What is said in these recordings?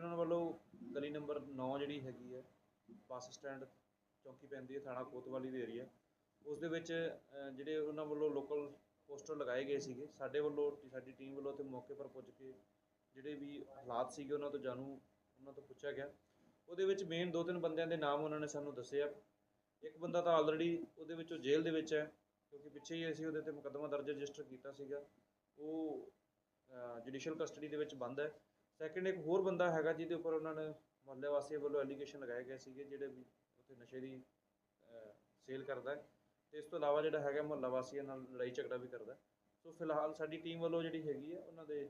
ਅਹ, ਉਹਨਾਂ ਵੱਲੋਂ ਗਲੀ ਨੰਬਰ 9 ਜਿਹੜੀ ਹੈਗੀ ਹੈ ਬੱਸ ਸਟੈਂਡ ਚੌਂਕੀ ਪੈਂਦੀ ਹੈ ਥਾਣਾ ਕੋਤਵਾਲੀ ਦੇ ਏਰੀਆ ਉਸ ਦੇ ਵਿੱਚ ਅਹ, ਜਿਹੜੇ ਉਹਨਾਂ ਵੱਲੋਂ ਲੋਕਲ ਪੋਸਟਰ ਲਗਾਏ ਗਏ ਸੀਗੇ ਸਾਡੇ ਵੱਲੋਂ ਸਾਡੀ ਟੀਮ ਵੱਲੋਂ ਤੇ ਮੌਕੇ ਪਰ ਪੁੱਜ ਕੇ ਜਿਹੜੇ ਵੀ ਹਾਲਾਤ ਸੀਗੇ ਉਹਨਾਂ ਤੋਂ ਜਾਣੂ ਉਹਨਾਂ ਤੋਂ ਪੁੱਛਿਆ ਗਿਆ। ਉਹਦੇ ਵਿੱਚ ਮੇਨ ਦੋ ਤਿੰਨ ਬੰਦਿਆਂ ਦੇ ਨਾਮ ਉਹਨਾਂ ਨੇ ਸਾਨੂੰ ਦੱਸੇ ਆ। ਇੱਕ ਬੰਦਾ ਤਾਂ ਆਲਰੇਡੀ ਉਹਦੇ ਵਿੱਚੋਂ ਜੇਲ੍ਹ ਦੇ ਵਿੱਚ ਹੈ ਕਿਉਂਕਿ ਪਿੱਛੇ ਹੀ ਅਸੀਂ ਉਹਦੇ ਤੇ ਮੁਕੱਦਮਾ ਦਰਜ ਰਜਿਸਟਰ ਕੀਤਾ ਸੀਗਾ। ਉਹ ਜੁਡੀਸ਼ੀਅਲ ਕਸਟਡੀ ਦੇ ਵਿੱਚ ਬੰਦ ਹੈ। ਸੈਕੰਡ ਇੱਕ ਹੋਰ ਬੰਦਾ ਹੈਗਾ ਜਿਹਦੇ ਉੱਪਰ ਉਹਨਾਂ ਨੇ ਮੁਹੱਲੇ ਵਾਸੀਆਂ ਵੱਲੋਂ ਐਲੀਗੇਸ਼ਨ ਲਗਾਏ ਗਏ ਸੀਗੇ ਜਿਹੜੇ ਵੀ ਉੱਥੇ ਨਸ਼ੇ ਦੀ ਸੇਲ ਕਰਦਾ ਹੈ। ਤੇ ਇਸ ਤੋਂ ਇਲਾਵਾ ਜਿਹੜਾ ਹੈਗਾ ਮੁਹੱਲਾ ਵਾਸੀਆਂ ਨਾਲ ਲੜਾਈ ਝਗੜਾ ਵੀ ਕਰਦਾ। ਸੋ ਫਿਲਹਾਲ ਸਾਡੀ ਟੀਮ ਵੱਲੋਂ ਜਿਹੜੀ ਹੈਗੀ ਹੈ ਉਹਨਾਂ ਦੇ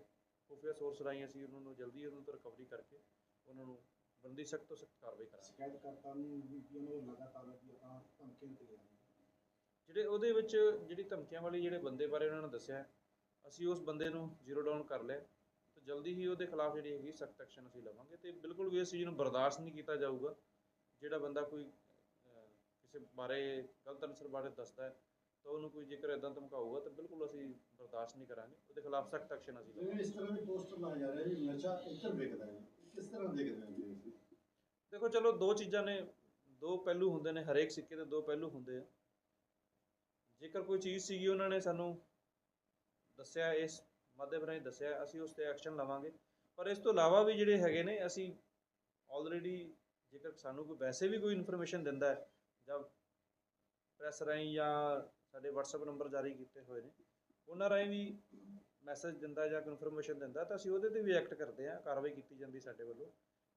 ਖੁਫੀਆ ਸੋਰਸ ਰਾਹੀਂ ਅਸੀਂ ਉਹਨਾਂ ਨੂੰ ਜਲਦੀ ਉਹਨਾਂ ਤੋਂ ਰਿਕਵਰੀ ਕਰਕੇ ਉਹਨਾਂ ਨੂੰ ਬੰਦੀ ਸਖਤ ਤੋਂ ਸਖਤ ਕਾਰਵਾਈ ਕਰਾਂਗੇ। ਸ਼ਿਕਾਇਤਕਰਤਾ ਨੂੰ ਵੀ ਕਿ ਉਹਨਾਂ ਨੂੰ ਲਗਾਤਾਰ ਵੀ ਆਪਾਂ ਧਮਕੀਆਂ ਜਾਂਦੀਆਂ। ਜਿਹੜੇ ਉਹਦੇ ਵਿੱਚ ਜਿਹੜੀ ਧਮਕੀਆਂ ਵਾਲੀ ਜਿਹੜੇ ਬੰਦੇ ਬਾਰੇ ਉਹਨਾਂ ਨੇ ਦੱਸਿਆ ਅਸੀਂ ਉਸ ਬੰਦੇ ਨੂੰ ਜ਼ੀਰੋ ਡਾਊਨ ਕਰ ਲਿਆ ਜਲਦੀ ਹੀ ਉਹਦੇ ਖਿਲਾਫ ਜਿਹੜੀ ਹੈਗੀ ਸਖਤ ਐਕਸ਼ਨ ਅਸੀਂ ਲਵਾਂਗੇ ਤੇ ਬਿਲਕੁਲ ਵੀ ਇਸ ਚੀਜ਼ ਨੂੰ ਬਰਦਾਸ਼ਤ ਨਹੀਂ ਕੀਤਾ ਜਾਊਗਾ। ਜਿਹੜਾ ਬੰਦਾ ਕੋਈ ਕਿਸੇ ਬਾਰੇ ਗਲਤ ਅਨਸਰ ਬਾਰੇ ਦੱਸਦਾ ਹੈ ਤਾਂ ਉਹਨੂੰ ਕੋਈ ਜੇਕਰ ਇਦਾਂ ਧਮਕਾਊਗਾ ਤਾਂ ਬਿਲਕੁਲ ਅਸੀਂ ਬਰਦਾਸ਼ਤ ਨਹੀਂ ਕਰਾਂਗੇ। ਉਹਦੇ ਖਿਲਾਫ ਸਖਤ ਐਕਸ਼ਨ ਅਸੀਂ ਲਵਾਂਗੇ। ਜਿਵੇਂ ਇਸ ਤਰ੍ਹਾਂ ਦੇ ਪੋਸਟਰ ਲਾਏ ਜਾ ਰਹੇ ਜੀ ਨਸ਼ਾ ਇੱਧਰ ਵਿਕਦਾ ਹੈ ਕਿਸ ਤਰ੍ਹਾਂ ਦੇਖਦੇ ਹੋ ਜੀ ਤੁਸੀਂ? ਦੇਖੋ ਚਲੋ ਦੋ ਚੀਜ਼ਾਂ ਨੇ ਦੋ ਪਹਿਲੂ ਹੁੰਦੇ ਨੇ ਹਰੇਕ ਸਿੱਕੇ ਦੇ ਦੋ ਪਹਿਲੂ ਹੁੰਦੇ ਆ। ਜੇਕਰ ਕੋਈ ਚੀਜ਼ ਸੀਗੀ ਉਹਨਾਂ ਨੇ ਸਾਨੂੰ ਦੱਸਿਆ ਇਸ ਮਾਧਿਅਮ ਰਾਹੀਂ ਦੱਸਿਆ ਅਸੀਂ ਉਸ ਤੇ ਐਕਸ਼ਨ ਲਵਾਂਗੇ। ਪਰ ਇਸ ਤੋਂ ਇਲਾਵਾ ਵੀ ਜਿਹੜੇ ਹੈਗੇ ਨੇ ਅਸੀਂ ਆਲਰੇਡੀ ਜੇਕਰ ਸਾਨੂੰ ਕੋਈ ਵੈਸੇ ਵੀ ਕੋਈ ਇਨਫੋਰਮੇਸ਼ਨ ਦਿੰਦਾ ਹੈ ਜਾਂ ਪ੍ਰੈਸ ਰਾਹੀਂ ਜਾਂ ਸਾਡੇ WhatsApp ਨੰਬਰ ਜਾਰੀ ਕੀਤੇ ਹੋਏ ਨੇ ਉਹਨਾਂ ਰਾਹੀਂ ਵੀ ਮੈਸੇਜ ਦਿੰਦਾ ਜਾਂ ਇਨਫੋਰਮੇਸ਼ਨ ਦਿੰਦਾ ਤਾਂ ਅਸੀਂ ਉਹਦੇ ਤੇ ਵੀ ਐਕਟ ਕਰਦੇ ਹਾਂ ਕਾਰਵਾਈ ਕੀਤੀ ਜਾਂਦੀ ਸਾਡੇ ਵੱਲੋਂ।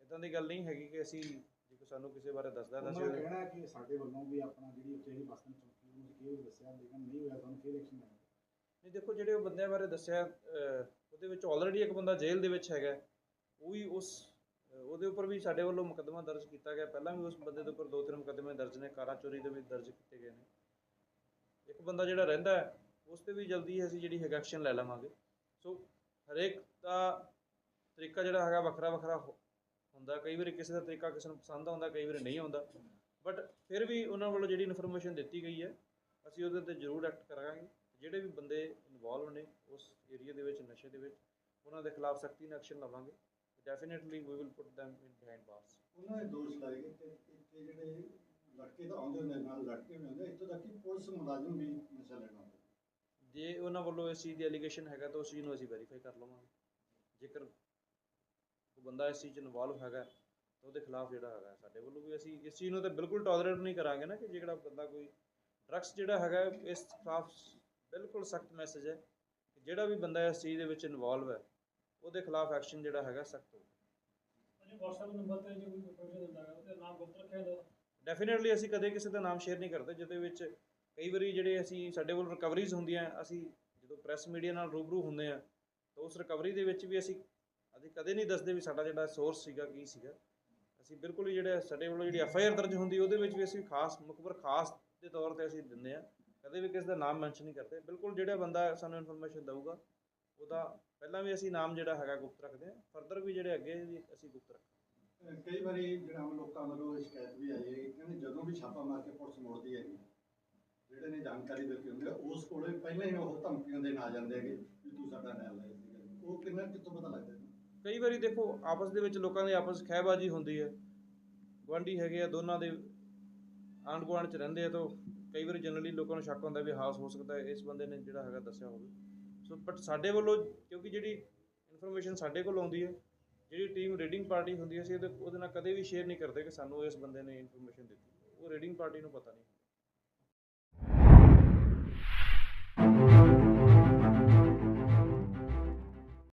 ਇਦਾਂ ਦੀ ਗੱਲ ਨਹੀਂ ਹੈਗੀ ਕਿ ਅਸੀਂ ਜੇ ਸਾਨੂੰ ਕਿਸੇ ਬਾਰੇ ਦੱਸਦਾ ਤਾਂ ਅਸੀਂ ਕਹਿਣਾ ਹੈ ਕਿ ਸਾਡੇ ਵੱਲੋਂ ਵੀ ਆਪਣਾ ਜਿਹੜੀ ਉੱਥੇ ਦੀ ਬੱਸ ਨੂੰ ਚੌਕੀ ਨੂੰ ਵੀ ਦੱਸਿਆ ਲੇਕਿਨ ਨਹੀਂ ਹੋਇਆ ਤੁਹਾਨੂੰ ਫਿਰ ਐਕਸ਼ਨ ਲੈਣਾ। ਨਹੀਂ ਦੇਖੋ ਜਿਹੜੇ ਉਹ ਬੰਦਿਆਂ ਬਾਰੇ ਦੱਸਿਆ ਅਹ, ਉਹਦੇ ਵਿੱਚ ਆਲਰੇਡੀ ਇੱਕ ਬੰਦਾ ਜੇਲ੍ਹ ਦੇ ਵਿੱਚ ਹੈਗਾ ਉਹ ਵੀ ਉਸ ਅਹ, ਉਹਦੇ ਉੱਪਰ ਵੀ ਸਾਡੇ ਵੱਲੋਂ ਮੁਕੱਦਮਾ ਦਰਜ ਕੀਤਾ ਗਿਆ। ਪਹਿਲਾਂ ਵੀ ਉਸ ਬੰਦੇ ਦੇ ਉੱਪਰ ਦੋ ਤਿੰਨ ਮੁਕੱਦਮੇ ਦਰਜ ਨੇ ਕਾਰਾਂ ਚੋਰੀ ਦੇ ਵੀ ਦਰਜ ਕੀਤੇ ਗਏ ਨੇ। ਇੱਕ ਬੰਦਾ ਜਿਹੜਾ ਰਹਿੰਦਾ ਹੈ ਉਸ ਤੇ ਵੀ ਜਲਦੀ ਅਸੀਂ ਜਿਹੜੀ ਹੈਗਾ ਐਕਸ਼ਨ ਲੈ ਲਵਾਂਗੇ। ਸੋ ਹਰੇਕ ਦਾ ਤਰੀਕਾ ਜਿਹੜਾ ਹੈਗਾ ਵੱਖਰਾ ਵੱਖਰਾ ਹੋ- ਹੁੰਦਾ। ਕਈ ਵਾਰੀ ਕਿਸੇ ਦਾ ਤਰੀਕਾ ਕਿਸੇ ਨੂੰ ਪਸੰਦ ਆਉਂਦਾ ਕਈ ਵਾਰੀ ਨਹੀਂ ਆਉਂਦਾ। ਬਟ ਫਿਰ ਵੀ ਉਹਨਾਂ ਵੱਲੋਂ ਜਿਹੜੀ ਇਨਫੋਰਮੇਸ਼ਨ ਦਿੱਤੀ ਗਈ ਹੈ ਅਸੀਂ ਉਹਦੇ ਤੇ ਜ਼ਰੂਰ ਐਕਟ ਕਰਾਂਗੇ। ਜਿਹੜੇ ਵੀ ਬੰਦੇ ਇਨਵੋਲਵ ਨੇ ਉਸ ਏਰੀਆ ਦੇ ਵਿੱਚ ਨਸ਼ੇ ਦੇ ਵਿੱਚ ਉਹਨਾਂ ਦੇ ਖਿਲਾਫ ਸਖਤੀ ਨਾਲ ਐਕਸ਼ਨ ਲਵਾਂਗੇ। Definitely we will put them in behind bars ਉਹਨਾਂ ਦੇ ਦੋਸ਼ ਲਾਏ ਗਏ ਕਿ ਜਿਹੜੇ ਲੜਕੇ ਤਾਂ ਆਉਂਦੇ ਹੁੰਦੇ ਨਾਲ ਲੜਕੇ ਵੀ ਇੱਥੋਂ ਤੱਕ ਕਿ ਪੁਲਿਸ ਮੁਲਾਜ਼ਮ ਵੀ ਨਸ਼ਾ ਲੈਣ ਆਉਂਦੇ ਜੇ ਉਹਨਾਂ ਵੱਲੋਂ ਇਸ ਚੀਜ਼ ਦੀ ਐਲੀਗੇਸ਼ਨ ਹੈਗਾ ਤਾਂ ਉਸ ਚੀਜ਼ ਨੂੰ ਅਸੀਂ ਵੈਰੀਫਾਈ ਕਰ ਲਵਾਂਗੇ। ਜੇਕਰ ਕੋਈ ਬੰਦਾ ਇਸ ਚੀਜ਼ 'ਚ ਇਨਵੋਲਵ ਹੈਗਾ ਤਾਂ ਉਹਦੇ ਖਿਲਾਫ ਜਿਹੜਾ ਹੈਗਾ ਸਾਡੇ ਵੱਲੋਂ ਵੀ ਅਸੀਂ ਇਸ ਚੀਜ਼ ਨੂੰ ਤਾਂ ਬਿਲਕੁਲ ਟੋਲਰੇਟ ਨਹੀਂ ਕਰਾਂਗੇ ਨਾ ਕਿ ਜਿਹੜਾ ਬੰਦਾ ਕੋਈ ਡਰੱਗਸ ਜਿਹੜਾ ਹੈਗਾ ਇਸ ਖਿਲਾਫ ਬਿਲਕੁਲ ਸਖਤ ਮੈਸੇਜ ਹੈ ਕਿ ਜਿਹੜਾ ਵੀ ਬੰਦਾ ਇਸ ਚੀਜ਼ ਦੇ ਵਿੱਚ ਇਨਵੋਲਵ ਹੈ ਉਹਦੇ ਖਿਲਾਫ ਐਕਸ਼ਨ ਜਿਹੜਾ ਹੈਗਾ ਸਖਤ ਹੋਵੇ ਜੀ WhatsApp ਨੰਬਰ ਤੇ ਜੇ ਕੋਈ ਫੋਟੋ ਦਿੰਦਾ ਹੈ ਉਹਦੇ ਨਾਮ ਗੁਪਤ ਰੱਖਿਆ ਜਾਂਦਾ ਡੈਫੀਨਿਟਲੀ ਅਸੀਂ ਕਦੇ ਕਿਸੇ ਦਾ ਨਾਮ ਸ਼ੇਅਰ ਨਹੀਂ ਕਰਦੇ ਜਿਹਦੇ ਵਿੱਚ ਕਈ ਵਾਰੀ ਜਿਹੜੇ ਅਸੀਂ ਸਾਡੇ ਕੋਲ ਰਿਕਵਰੀਜ਼ ਹੁੰਦੀਆਂ ਅਸੀਂ ਜਦੋਂ ਪ੍ਰੈਸ ਮੀਡੀਆ ਨਾਲ ਰੂਬਰੂ ਹੁੰਦੇ ਆ ਤਾਂ ਉਸ ਰਿਕਵਰੀ ਦੇ ਵਿੱਚ ਵੀ ਅਸੀਂ ਅਸੀਂ ਕਦੇ ਨਹੀਂ ਦੱਸਦੇ ਵੀ ਸਾਡਾ ਜਿਹੜਾ ਸੋਰਸ ਸੀਗਾ ਕੀ ਸੀਗਾ। ਅਸੀਂ ਬਿਲਕੁਲ ਹੀ ਜਿਹੜੇ ਸਾਡੇ ਵੱਲੋਂ ਜਿਹੜੀ ਐਫ ਆਈ ਆਰ ਦਰਜ ਹੁੰਦੀ ਉਹਦੇ ਵਿੱਚ ਵੀ ਅਸੀਂ ਖਾਸ ਮੁਖਬਰ ਖਾਸ ਦੇ ਤੌਰ ਤੇ ਅਸੀਂ ਦਿੰਦੇ ਆ ਕਦੇ ਵੀ ਕਿਸੇ ਦਾ ਨਾਮ ਮੈਂਸ਼ਨ ਨਹੀਂ ਕਰਦੇ। ਬਿਲਕੁਲ ਜਿਹੜਾ ਬੰਦਾ ਸਾਨੂੰ ਇਨਫੋਰਮੇਸ਼ਨ ਦਊਗਾ ਉਹਦਾ ਪਹਿਲਾਂ ਵੀ ਅਸੀਂ ਨਾਮ ਜਿਹੜਾ ਹੈਗਾ ਗੁਪਤ ਰੱਖਦੇ ਆ ਫਰਦਰ ਵੀ ਜਿਹੜੇ ਅੱਗੇ ਵੀ ਅਸੀਂ ਗੁਪਤ ਰੱਖਾਂਗੇ ਕਈ ਵਾਰੀ ਜਿਹੜਾ ਆਮ ਲੋਕਾਂ ਵੱਲੋਂ ਸ਼ਿਕਾਇਤ ਵੀ ਆਈ ਹੈ ਕਹਿੰਦੇ ਜਦੋਂ ਵੀ ਛਾਪਾ ਮਾਰ ਕੇ ਪੁਲਿਸ ਮੋੜਦੀ ਹੈਗੀ ਜਿਹੜੇ ਨੇ ਜਾਣਕਾਰੀ ਦਿੱਤੀ ਹੁੰਦੀ ਹੈ ਉਸ ਕੋਲੇ ਪਹਿਲਾਂ ਹੀ ਉਹ ਧਮਕੀਆਂ ਦੇਣ ਆ ਜਾਂਦੇ ਹੈਗੇ ਵੀ ਤੂੰ ਸਾਡਾ ਨਾਮ ਲੈ ਉਹ ਕਿੰਨਾ ਕਿੱਥੋਂ ਪਤਾ ਲੱਗਦਾ? ਕਈ ਵਾਰੀ ਦੇਖੋ ਆਪਸ ਦੇ ਵਿੱਚ ਲੋਕਾਂ ਦੀ ਆਪਸ ਖਹਿਬਾਜ਼ੀ ਹੁੰਦੀ ਹੈ। ਗੁਆਂਢੀ ਹੈਗੇ ਆ ਦੋਨਾਂ ਦੇ ਆਂਢ ਗੁਆਂਢ ਚ ਰਹਿੰਦੇ ਆ ਤਾਂ ਕਈ ਵਾਰੀ ਜਨਰਲੀ ਲੋਕਾਂ ਨੂੰ ਸ਼ੱਕ ਹੁੰਦਾ ਵੀ ਹਾਸ ਹੋ ਸਕਦਾ ਇਸ ਬੰਦੇ ਨੇ ਜਿਹੜਾ ਹੈਗਾ ਦੱਸਿਆ ਹੋਵੇ। ਸੋ ਬਟ ਸਾਡੇ ਵੱਲੋਂ ਕਿਉਂਕਿ ਜਿਹੜੀ ਇਨਫੋਰਮੇਸ਼ਨ ਸਾਡੇ ਕੋਲ ਆਉਂਦੀ ਹੈ, ਜਿਹੜੀ ਟੀਮ ਰੀਡਿੰਗ ਪਾਰਟੀ ਹੁੰਦੀ ਹੈ, ਅਸੀਂ ਉਹਦੇ ਉਹਦੇ ਨਾਲ ਕਦੇ ਵੀ ਸ਼ੇਅਰ ਨਹੀਂ ਕਰਦੇ ਕਿ ਸਾਨੂੰ ਇਸ ਬੰਦੇ ਨੇ ਇਨਫੋਰਮੇਸ਼ਨ ਦਿੱਤੀ। ਉਹ ਰੀਡਿੰਗ ਪਾਰਟੀ ਨੂੰ ਪਤਾ ਨਹੀਂ।